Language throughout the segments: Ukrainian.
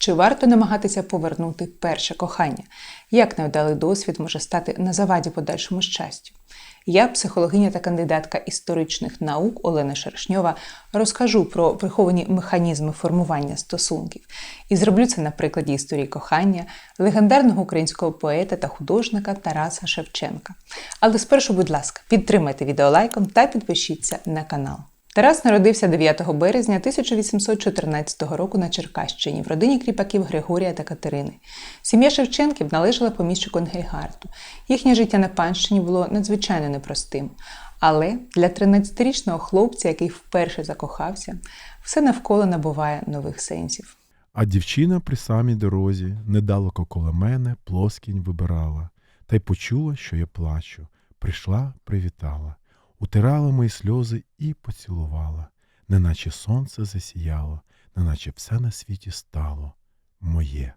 Чи варто намагатися повернути перше кохання? Як невдалий досвід може стати на заваді подальшому щастю? Я, психологиня та кандидатка історичних наук Олена Шершньова, розкажу про приховані механізми формування стосунків і зроблю це на прикладі історії кохання легендарного українського поета та художника Тараса Шевченка. Але спершу, будь ласка, підтримайте відео лайком та підпишіться на канал. Тарас народився 9 березня 1814 року на Черкащині в родині кріпаків Григорія та Катерини. Сім'я Шевченків належала поміщику Енгельгарту. Їхнє життя на панщині було надзвичайно непростим. Але для 13-річного хлопця, який вперше закохався, все навколо набуває нових сенсів. А дівчина при самій дорозі недалеко коло мене плоскінь вибирала, та й почула, що я плачу. Прийшла, привітала, утирала мої сльози і поцілувала, неначе сонце засіяло, неначе все на світі стало моє.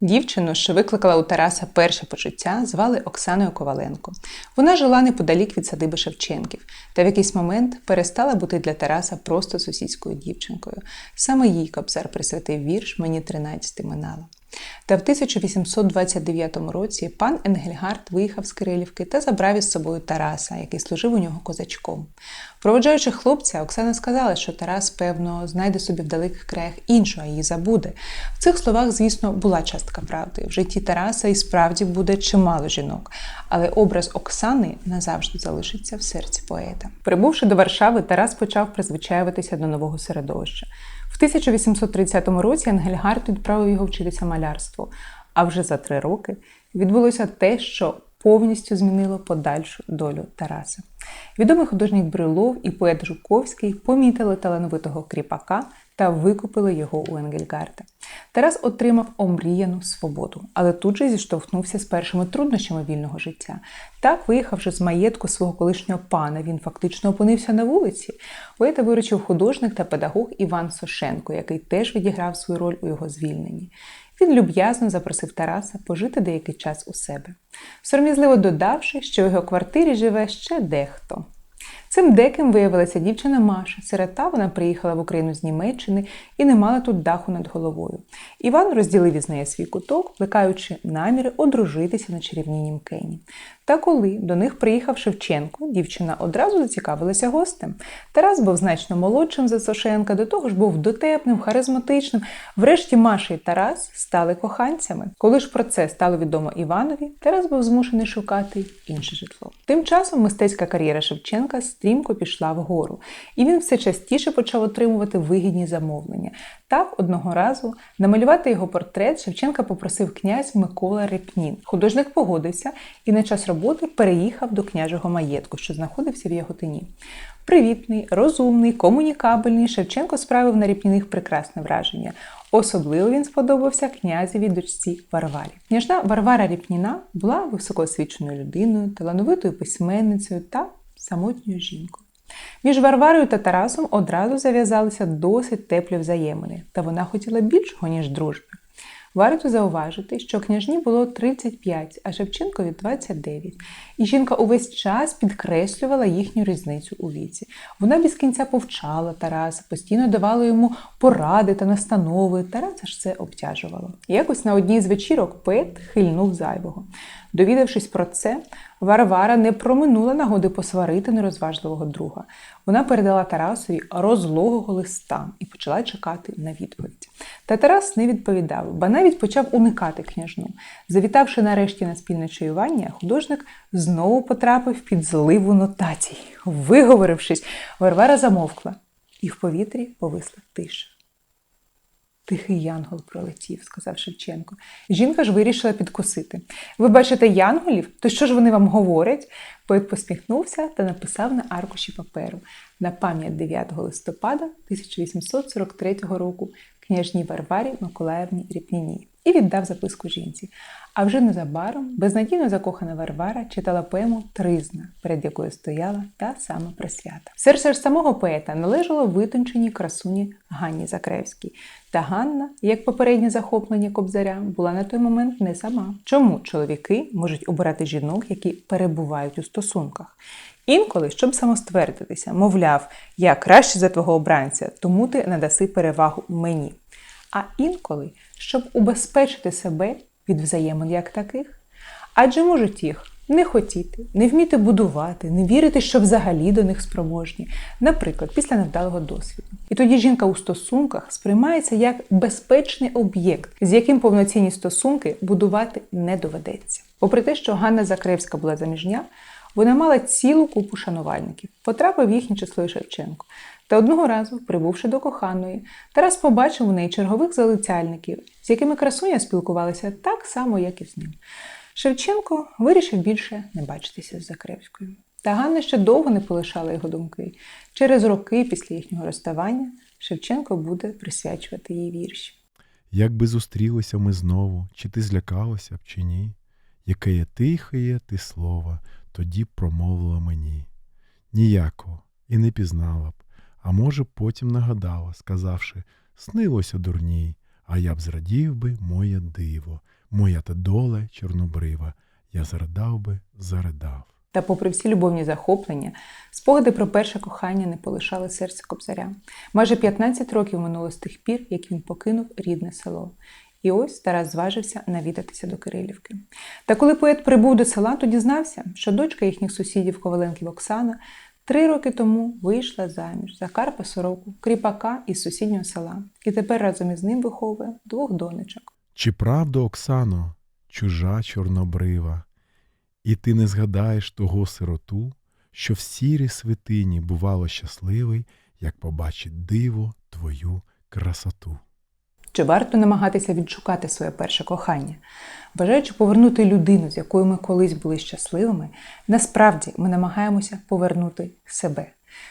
Дівчину, що викликала у Тараса перше почуття, звали Оксаною Коваленко. Вона жила неподалік від садиби Шевченків та в якийсь момент перестала бути для Тараса просто сусідською дівчинкою. Саме їй Кобзар присвятив вірш Мені 13 минало. Та в 1829 році пан Енгельгард виїхав з Кирилівки та забрав із собою Тараса, який служив у нього козачком. Проводжаючи хлопця, Оксана сказала, що Тарас, певно, знайде собі в далеких краях іншу, а її забуде. В цих словах, звісно, була частка правди. В житті Тараса і справді буде чимало жінок, але образ Оксани назавжди залишиться в серці поета. Прибувши до Варшави, Тарас почав призвичаюватися до нового середовища. В 1830 році Енгельгард відправив його вчитися малярству, а вже за три роки відбулося те, що повністю змінило подальшу долю Тараса. Відомий художник Брилов і поет Жуковський помітили талановитого кріпака та викупили його у Енгельгарда. Тарас отримав омріяну свободу, але тут же зіштовхнувся з першими труднощами вільного життя. Так, виїхавши з маєтку свого колишнього пана, він фактично опинився на вулиці. Поета виручив художник та педагог Іван Сошенко, який теж відіграв свою роль у його звільненні. Він люб'язно запросив Тараса пожити деякий час у себе, сором'язливо додавши, що в його квартирі живе ще дехто. Цим деким виявилася дівчина Маша. Сирота вона приїхала в Україну з Німеччини і не мала тут даху над головою. Іван розділив із неї свій куток, плекаючи наміри одружитися на чарівній німкені. Та коли до них приїхав Шевченко, дівчина одразу зацікавилася гостем. Тарас був значно молодшим за Сошенка, до того ж був дотепним, харизматичним. Врешті Маша і Тарас стали коханцями. Коли ж про це стало відомо Іванові, Тарас був змушений шукати інше житло. Тим часом мистецька кар'єра Шевченка стрімко пішла вгору, і він все частіше почав отримувати вигідні замовлення. Так, одного разу намалювати його портрет Шевченка попросив князь Микола Репнін. Художник погодився і на час роботи переїхав до княжого маєтку, що знаходився в Яготині. Привітний, розумний, комунікабельний, Шевченко справив на Ріпніних прекрасне враження. Особливо він сподобався князеві дочці Варварі. Княжна Варвара Ріпніна була високоосвіченою людиною, талановитою письменницею та самотньою жінкою. Між Варварою та Тарасом одразу зав'язалися досить теплі взаємини, та вона хотіла більшого, ніж дружби. Варто зауважити, що княжні було 35, а Шевченкові 29. І жінка увесь час підкреслювала їхню різницю у віці. Вона без кінця повчала Тараса, постійно давала йому поради та настанови. Тараса ж це обтяжувало. Якось на одній з вечірок поет хильнув зайвого. Довідавшись про це, Варвара не проминула нагоди посварити нерозважливого друга. Вона передала Тарасові розлогого листа і почала чекати на відповідь. Та Тарас не відповідав, ба навіть почав уникати княжну. Завітавши нарешті на спільне чаювання, художник знову потрапив під зливу нотацій. Виговорившись, Варвара замовкла, і в повітрі повисла тиша. Тихий янгол пролетів, сказав Шевченко. Жінка ж вирішила підкусити. Ви бачите янголів? То що ж вони вам говорять? Поет посміхнувся та написав на аркуші паперу на пам'ять 9 листопада 1843 року княжній Варварі Миколаївні Ріпніні і віддав записку жінці. А вже незабаром безнадійно закохана Варвара читала поему Тризна, перед якою стояла та сама присвята. Серце ж самого поета належало витонченій красуні Ганні Закревській. Та Ганна, як попереднє захоплення кобзаря, була на той момент не сама. Чому чоловіки можуть обирати жінок, які перебувають у стосунках? Інколи, щоб самоствердитися, мовляв, я краще за твого обранця, тому ти надаси перевагу мені. А інколи щоб убезпечити себе від взаємин як таких? Адже можуть їх не хотіти, не вміти будувати, не вірити, що взагалі до них спроможні, наприклад, після невдалого досвіду. І тоді жінка у стосунках сприймається як безпечний об'єкт, з яким повноцінні стосунки будувати не доведеться. Попри те, що Ганна Закревська була заміжня, вона мала цілу купу шанувальників, потрапив в їхнє число і Шевченко. Та одного разу, прибувши до коханої, Тарас побачив у неї чергових залицяльників, з якими красуня спілкувалася так само, як і з ним. Шевченко вирішив більше не бачитися з Закревською. Та Ганна ще довго не полишала його думки. Через роки після їхнього розставання Шевченко буде присвячувати їй вірші. Як би зустрілися ми знову, чи ти злякалася б, чи ні? Яке є тихе ти слово, тоді промовила мені. Ніякого, і не пізнала б, а може, потім нагадала, сказавши, снилося дурній, а я б зрадів би моє диво, моя та доле чорнобрива, я зрадав би, заридав. Та, попри всі любовні захоплення, спогади про перше кохання не полишали серце кобзаря. Майже 15 років минуло з тих пір, як він покинув рідне село. І ось Тарас зважився навідатися до Кирилівки. Та коли поет прибув до села, то дізнався, що дочка їхніх сусідів Коваленків Оксана три роки тому вийшла заміж за Карпа Сороку, кріпака із сусіднього села, і тепер разом із ним виховує двох донечок. Чи правда, Оксано, чужа чорнобрива, і ти не згадаєш того сироту, що в сірій святині бувало щасливий, як побачить диво твою красоту. Чи варто намагатися відшукати своє перше кохання? Бажаючи повернути людину, з якою ми колись були щасливими, насправді ми намагаємося повернути себе,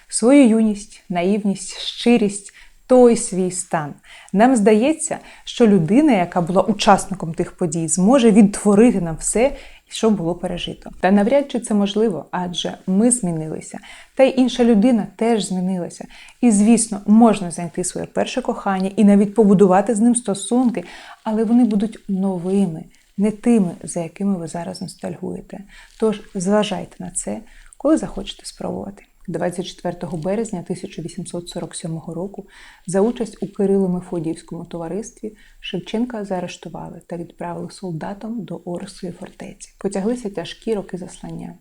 свою юність, наївність, щирість, той свій стан. Нам здається, що людина, яка була учасником тих подій, зможе відтворити нам все, що було пережито. Та навряд чи це можливо, адже ми змінилися, та й інша людина теж змінилася. І, звісно, можна знайти своє перше кохання і навіть побудувати з ним стосунки, але вони будуть новими, не тими, за якими ви зараз ностальгуєте. Тож зважайте на це, коли захочете спробувати. 24 березня 1847 року за участь у Кирило-Мефодіївському товаристві Шевченка заарештували та відправили солдатом до Орсої фортеці. Потяглися тяжкі роки заслання.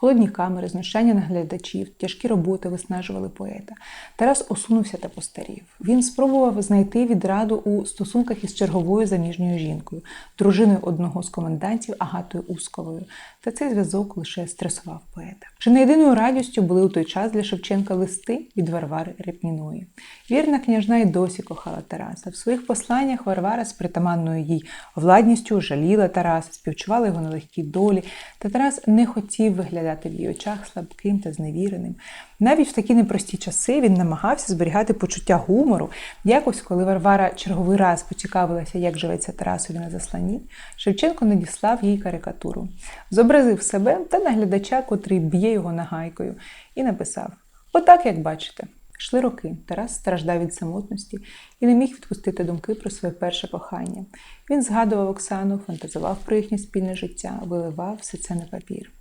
Холодні камери, знущання наглядачів, тяжкі роботи виснажували поета. Тарас осунувся та постарів. Він спробував знайти відраду у стосунках із черговою заміжньою жінкою, дружиною одного з комендантів Агатою Усковою. Та цей зв'язок лише стресував поета. Чи не єдиною радістю були у той час для Шевченка листи від Варвари Репніної. Вірна княжна й досі кохала Тараса. В своїх посланнях Варвара з притаманною їй владністю жаліла Тараса, співчувала його нелегкій долі. Та Тарас не хотів виглядати в її очах слабким та зневіреним. Навіть в такі непрості часи він намагався зберігати почуття гумору. Якось, коли Варвара черговий раз поцікавилася, як живеться Тарасові на засланні, Шевченко надіслав їй карикатуру, зобразив себе та наглядача, котрий б'є його нагайкою, і написав: Отак, як бачите. Йшли роки. Тарас страждав від самотності і не міг відпустити думки про своє перше кохання. Він згадував Оксану, фантазував про їхнє спільне життя, виливав все це на папір.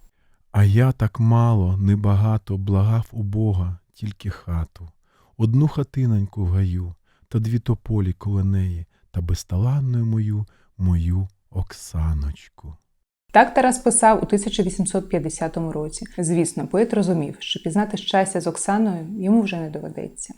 А я так мало, небагато благав у Бога тільки хату, одну хатиноньку в гаю, та дві тополі коло неї, та безталанною мою, мою Оксаночку. Так Тарас писав у 1850 році. Звісно, поет розумів, що пізнати щастя з Оксаною йому вже не доведеться.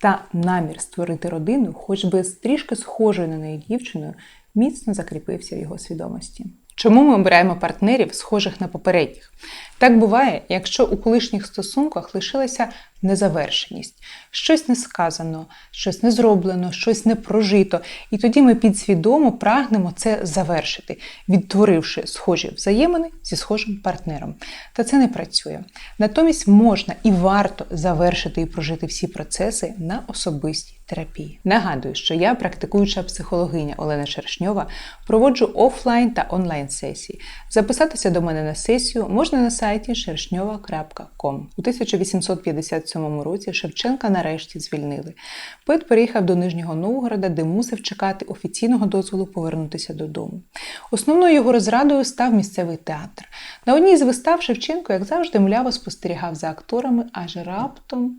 Та намір створити родину, хоч би з трішки схожою на неї дівчиною, міцно закріпився в його свідомості. Чому ми обираємо партнерів, схожих на попередніх? Так буває, якщо у колишніх стосунках лишилася незавершеність, щось не сказано, щось не зроблено, щось не прожито, і тоді ми підсвідомо прагнемо це завершити, відтворивши схожі взаємини зі схожим партнером. Та це не працює. Натомість можна і варто завершити і прожити всі процеси на особистій терапії. Нагадую, що я, практикуюча психологиня Олена Шершньова, проводжу офлайн та онлайн сесії. Записатися до мене на сесію можна на сайті шершньова.ком. У 1857 році Шевченка нарешті звільнили. Поет переїхав до Нижнього Новгорода, де мусив чекати офіційного дозволу повернутися додому. Основною його розрадою став місцевий театр. На одній з вистав Шевченко, як завжди, мляво спостерігав за акторами, аж раптом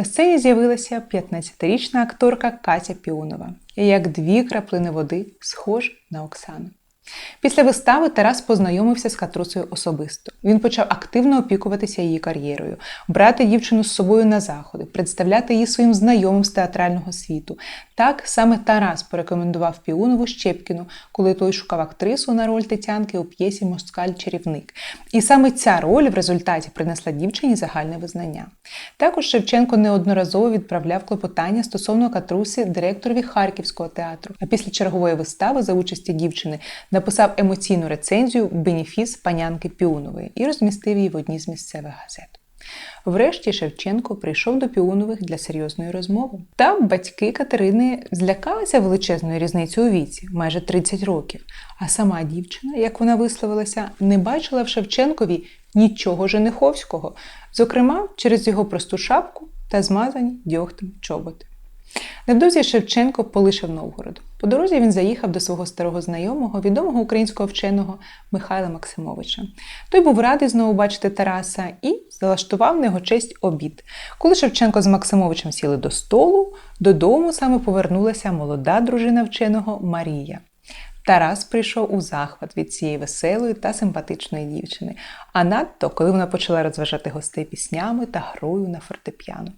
на сцені з'явилася 15-річна акторка Катя Піонова, як дві краплини води, схож на Оксану. Після вистави Тарас познайомився з Катрусею особисто. Він почав активно опікуватися її кар'єрою, брати дівчину з собою на заходи, представляти її своїм знайомим з театрального світу. Так саме Тарас порекомендував Піунову Щепкіну, коли той шукав актрису на роль Тетянки у п'єсі Москаль чарівник. І саме ця роль в результаті принесла дівчині загальне визнання. Також Шевченко неодноразово відправляв клопотання стосовно Катрусі директорові Харківського театру. А після чергової вистави за участі дівчини написав емоційну рецензію Бенефіс панянки І розмістив її в одній з місцевих газет. Врешті Шевченко прийшов до Піунових для серйозної розмови. Та батьки Катерини злякалися величезною різницею у віці, майже 30 років. А сама дівчина, як вона висловилася, не бачила в Шевченкові нічого жениховського, зокрема через його просту шапку та змазані дьогтем чоботи. Невдовзі Шевченко полишив Новгород. По дорозі він заїхав до свого старого знайомого, відомого українського вченого Михайла Максимовича. Той був радий знову бачити Тараса і залаштував на його честь обід. Коли Шевченко з Максимовичем сіли до столу, додому саме повернулася молода дружина вченого Марія. Тарас прийшов у захват від цієї веселої та симпатичної дівчини, а надто коли вона почала розважати гостей піснями та грою на фортепіано.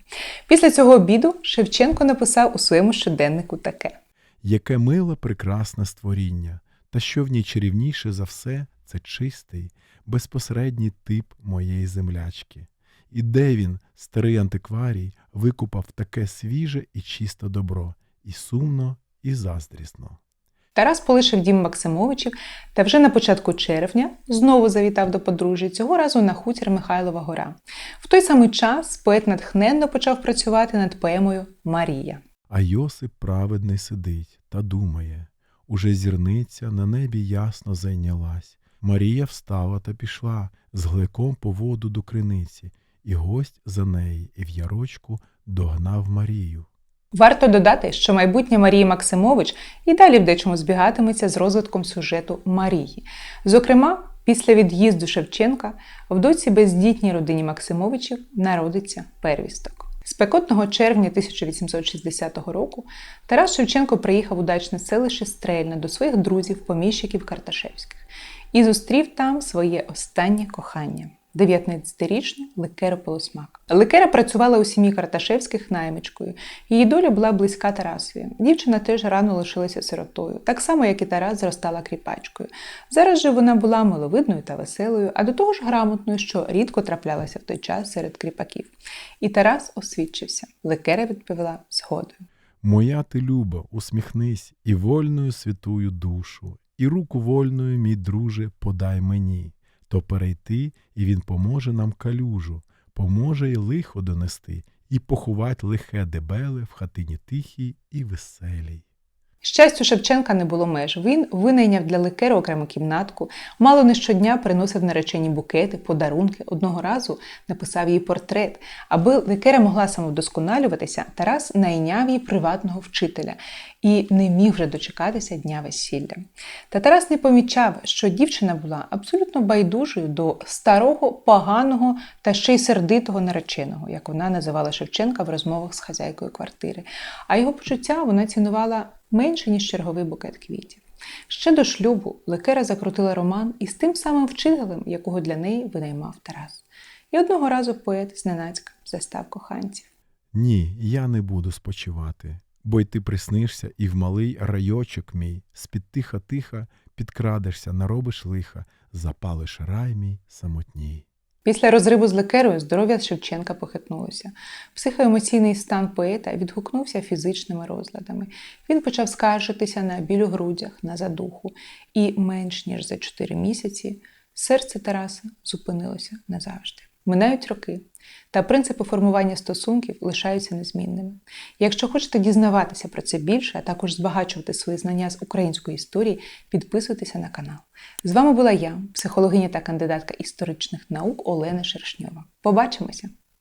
Після цього обіду Шевченко написав у своєму щоденнику таке. Яке миле прекрасне створіння, та що в ній чарівніше за все, це чистий, безпосередній тип моєї землячки. І де він, старий антикварій, викупав таке свіже і чисте добро, і сумно, і заздрісно. Тарас полишив дім Максимовичів та вже на початку червня знову завітав до подружжя, цього разу на хутір Михайлова Гора. В той самий час поет натхненно почав працювати над поемою Марія. А Йосип праведний сидить та думає уже зірниця на небі ясно зайнялась. Марія встала та пішла з гликом по воду до криниці, і гость за неї і в ярочку догнав Марію. Варто додати, що майбутня Марія Максимович і далі в дечому збігатиметься з розвитком сюжету Марії. Зокрема, після від'їзду Шевченка в доці бездітній родині Максимовичів народиться первісток. Спекотного червня 1860 року Тарас Шевченко приїхав у дачне селище Стрельне до своїх друзів, поміщиків Карташевських, і зустрів там своє останнє кохання. 19-річну Ликеру Полосмак. Ликера працювала у сім'ї Карташевських наймичкою. Її доля була близька Тарасові. Дівчина теж рано лишилася сиротою, так само, як і Тарас зростала кріпачкою. Зараз же вона була миловидною та веселою, а до того ж грамотною, що рідко траплялася в той час серед кріпаків. І Тарас освідчився. Ликера відповіла згодою. Моя ти люба, усміхнись, і вольною святую душу, і руку вольною, мій друже, подай мені, то перейти, і він поможе нам калюжу, поможе й лихо донести, і поховать лихе дебеле в хатині тихій і веселій. Щастю Шевченка не було меж. Він винайняв для Ликери окрему кімнатку, мало не щодня приносив наречені букети, подарунки. Одного разу написав їй портрет. Аби Ликера могла самовдосконалюватися, Тарас найняв їй приватного вчителя і не міг вже дочекатися дня весілля. Та Тарас не помічав, що дівчина була абсолютно байдужою до старого, поганого та ще й сердитого нареченого, як вона називала Шевченка в розмовах з хазяйкою квартири. А його почуття вона цінувала менше, ніж черговий букет квітів. Ще до шлюбу Лекера закрутила роман із тим самим вчителем, якого для неї винаймав Тарас. І одного разу поет зненацька застав коханців. Ні, я не буду спочивати, бо й ти приснишся, і в малий райочок мій, з-під тиха-тиха підкрадешся, наробиш лиха, запалиш рай мій самотній. Після розриву з Лекерою здоров'я Шевченка похитнулося. Психоемоційний стан поета відгукнувся фізичними розладами. Він почав скаржитися на біль у грудях, на задуху, і менш ніж за чотири місяці серце Тараса зупинилося назавжди. Минають роки, та принципи формування стосунків лишаються незмінними. Якщо хочете дізнаватися про це більше, а також збагачувати свої знання з української історії, підписуйтеся на канал. З вами була я, психологиня та кандидатка історичних наук Олена Шершньова. Побачимося!